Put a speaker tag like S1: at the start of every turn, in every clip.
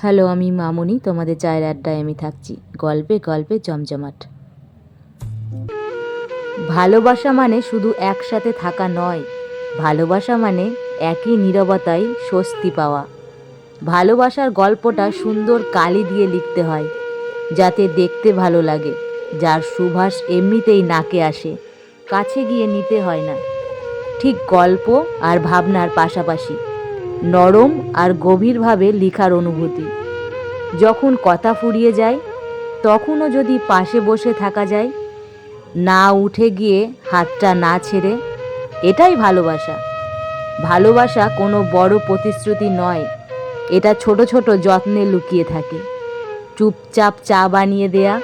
S1: Hello, আমি মামুনি, তোমাদের চায়ের আড্ডায় আমি থাকছি। গল্পে গল্পে জমজমাট। ভালোবাসা মানে শুধু একসাথে থাকা নয়, ভালোবাসা মানে একই নীরবতায় স্বস্তি পাওয়া। ভালোবাসার গল্পটা সুন্দর কালি দিয়ে লিখতে হয়, যাতে দেখতে ভালো লাগে, যার সুভাষ এমনিতেই নাকে আসে, কাছে গিয়ে নিতে হয় না। ঠিক গল্প আর ভাবনার পাশাপাশি নরম আর গভীরভাবে লিখার অনুভূতি। যখন কথা ফুরিয়ে যায়, তখনও যদি পাশে বসে থাকা যায়, না উঠে গিয়ে হাতটা না ছেড়ে, এটাই ভালোবাসা। ভালোবাসা কোনো বড় প্রতিশ্রুতি নয়, এটা ছোট ছোট যত্নে লুকিয়ে থাকে। চুপচাপ চা বানিয়ে দেয়া,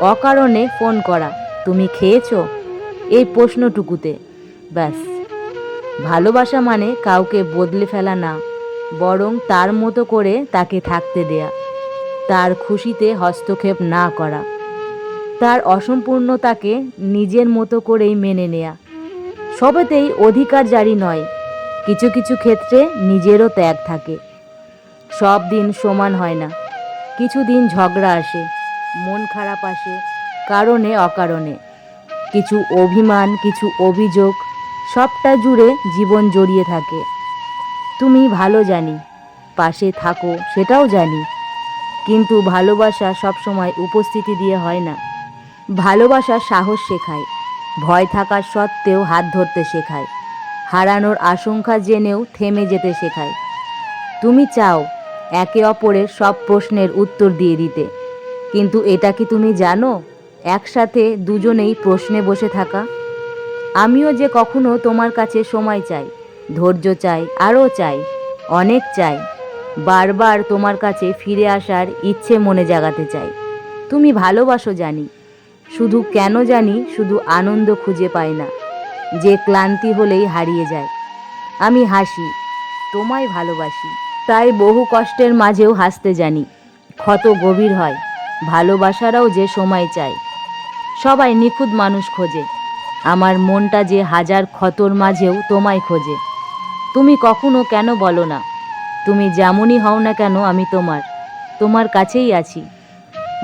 S1: অকারণে ফোন করা, তুমি খেয়েছো? এই প্রশ্নটুকুতে, ব্যাস। ভালোবাসা মানে কাউকে বদলে ফেলা না, বরং তার মতো করে তাকে থাকতে দেয়া, তার খুশিতে হস্তক্ষেপ না করা, তার অসম্পূর্ণতাকে নিজের মতো করেই মেনে নেয়া। সবেতেই অধিকার জারি নয়, কিছু কিছু ক্ষেত্রে নিজেরও ত্যাগ থাকে। সব দিন সমান হয় না, কিছু দিন ঝগড়া আসে, মন খারাপ আসে, কারণে অকারণে। কিছু অভিমান, কিছু অভিযোগ সবটা জুড়ে জীবন জড়িয়ে থাকে। তুমি ভালো জানি, পাশে থাকো সেটাও জানি, কিন্তু ভালোবাসা সবসময় উপস্থিতি দিয়ে হয় না। ভালোবাসা সাহস শেখায়, ভয় থাকার সত্ত্বেও হাত ধরতে শেখায়, হারানোর আশঙ্কা জেনেও থেমে যেতে শেখায়। তুমি চাও একে অপরের সব প্রশ্নের উত্তর দিয়ে দিতে, কিন্তু এটা কি তুমি জানো? একসাথে দুজনেই প্রশ্নে বসে থাকা। আমিও যে কখনো তোমার কাছে সময় চাই, ধৈর্য চাই, আরও চাই, অনেক চাই, বারবার তোমার কাছে ফিরে আসার ইচ্ছে মনে জাগাতে চাই। তুমি ভালোবাসো জানি, শুধু কেন জানি শুধু আনন্দ খুঁজে পাই না, যে ক্লান্তি হলেই হারিয়ে যায়। আমি হাসি, তোমায় ভালোবাসি, তাই বহু কষ্টের মাঝেও হাসতে জানি, ক্ষত গভীর হয়, ভালোবাসারাও যে সময় চায়, সবাই নিখুঁত মানুষ খোঁজে। আমার মনটা যে হাজার ক্ষতর মাঝেও তোমায় খোঁজে। তুমি কখনো কেন বলো না? তুমি যেমনই হও না কেন আমি তোমার তোমার কাছেই আছি।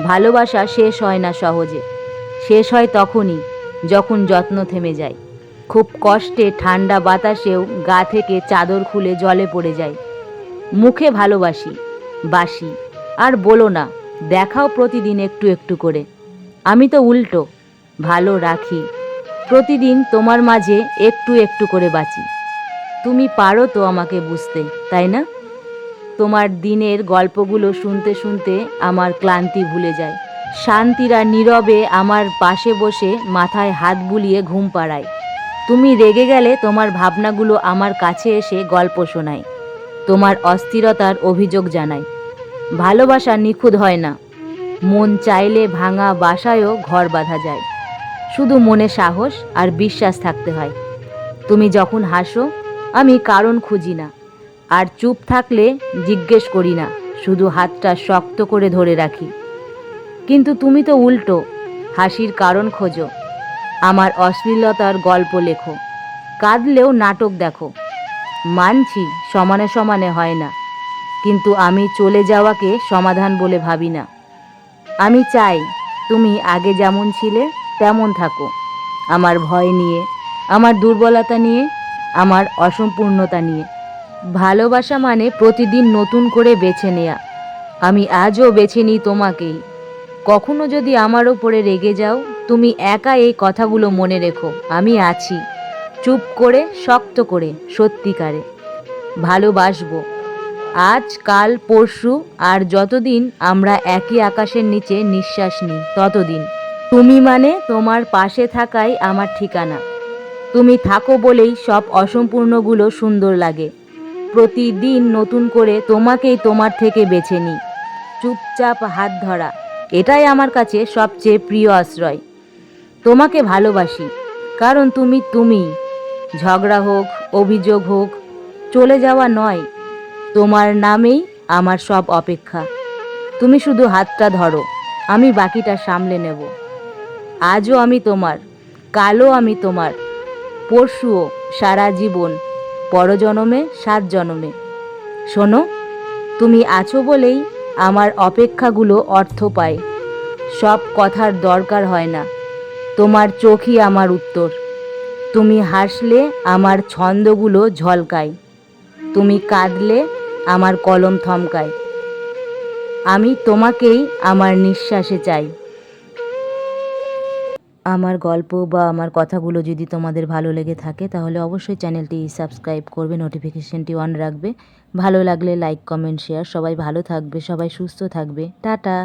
S1: ভালোবাসা শেষ হয় না সহজে, শেষ হয় তখনই যখন যত্ন থেমে যায়। খুব কষ্টে ঠান্ডা বাতাসেও গা থেকে চাদর খুলে জলে পড়ে যায় মুখে ভালোবাসি, বাসি, আর বলো না, দেখাও প্রতিদিন একটু একটু করে। আমি তো উল্টো, ভালো রাখি। প্রতিদিন তোমার মাঝে একটু একটু করে বাঁচি। তুমি পারো তো আমাকে বুঝতে, তাই না? তোমার দিনের গল্পগুলো শুনতে শুনতে আমার ক্লান্তি ভুলে যায়। শান্তিরা নীরবে আমার পাশে বসে মাথায় হাত বুলিয়ে ঘুম পাড়ায়। তুমি রেগে গেলে তোমার ভাবনাগুলো আমার কাছে এসে গল্প শোনায়। তোমার অস্থিরতার অভিযোগ জানায়। ভালোবাসা নিখুঁত হয় না। মন চাইলে ভাঙা বাসায়ও ঘর বাঁধা যায়। শুধু মনে সাহস আর বিশ্বাস থাকতে হয়। তুমি যখন হাসো, আমি কারণ খুঁজি না। আর চুপ থাকলে জিজ্ঞেস করি না, শুধু হাতটা শক্ত করে ধরে রাখি। কিন্তু তুমি তো উল্টো, হাসির কারণ খোঁজো। আমার অশ্লীলতার গল্প লেখো। কাঁদলেও নাটক দেখো। মানছি সমানে সমানে হয় না। কিন্তু আমি চলে যাওয়াকে সমাধান বলে ভাবি না। আমি চাই তুমি আগে যেমন ছিলে তেমন থাকো। আমার ভয় নিয়ে, আমার দুর্বলতা নিয়ে, আমার অসম্পূর্ণতা নিয়ে। ভালোবাসা মানে প্রতিদিন নতুন করে বেছে নেয়া। আমি আজও বেছে নিই তোমাকেই। কখনো যদি আমার ওপরে রেগে যাও, তুমি একা এই কথাগুলো মনে রেখো। আমি আছি। চুপ করে, শক্ত করে, সত্যিকারে। ভালোবাসবো। আজ, কাল, পরশু, আর যতদিন আমরা একই আকাশের নিচে নিঃশ্বাস নিই, ততদিন। তুমি মানে তোমার পাশে থাকাই আমার ঠিকানা। তুমি থাকো বলেই সব অসম্পূর্ণগুলো সুন্দর লাগে। প্রতিদিন নতুন করে তোমাকেই তোমার থেকে বেছে নিই। চুপচাপ হাত ধরা, এটাই আমার কাছে সবচেয়ে প্রিয় আশ্রয়। তোমাকে ভালোবাসি, কারণ তুমি তুমি। ঝগড়া হোক, অভিযোগ হোক, চলে যাওয়া নয়। তোমার নামেই আমার সব অপেক্ষা। তুমি শুধু হাতটা ধরো, আমি বাকিটা সামলে নেব। আজও আমি তোমার, কালও আমি তোমার, পরশুও সারা জীবন, পরজনমে, সাত জনমে। শোনো, তুমি আছো বলেই আমার অপেক্ষাগুলো অর্থ পায়। সব কথার দরকার হয় না, তোমার চোখই আমার উত্তর। তুমি হাসলে আমার ছন্দগুলো ঝলকায়, তুমি কাঁদলে আমার কলম থমকায়। আমি তোমাকেই আমার নিঃশ্বাসে চাই। আমার গল্প বা আমার কথাগুলো যদি তোমাদের ভালো লেগে থাকে, তাহলে অবশ্যই চ্যানেলটি সাবস্ক্রাইব করবে, নোটিফিকেশনটি অন রাখবে। ভালো লাগলে লাইক, কমেন্ট, শেয়ার। সবাই ভালো থাকবে, সবাই সুস্থ থাকবে। টাটা!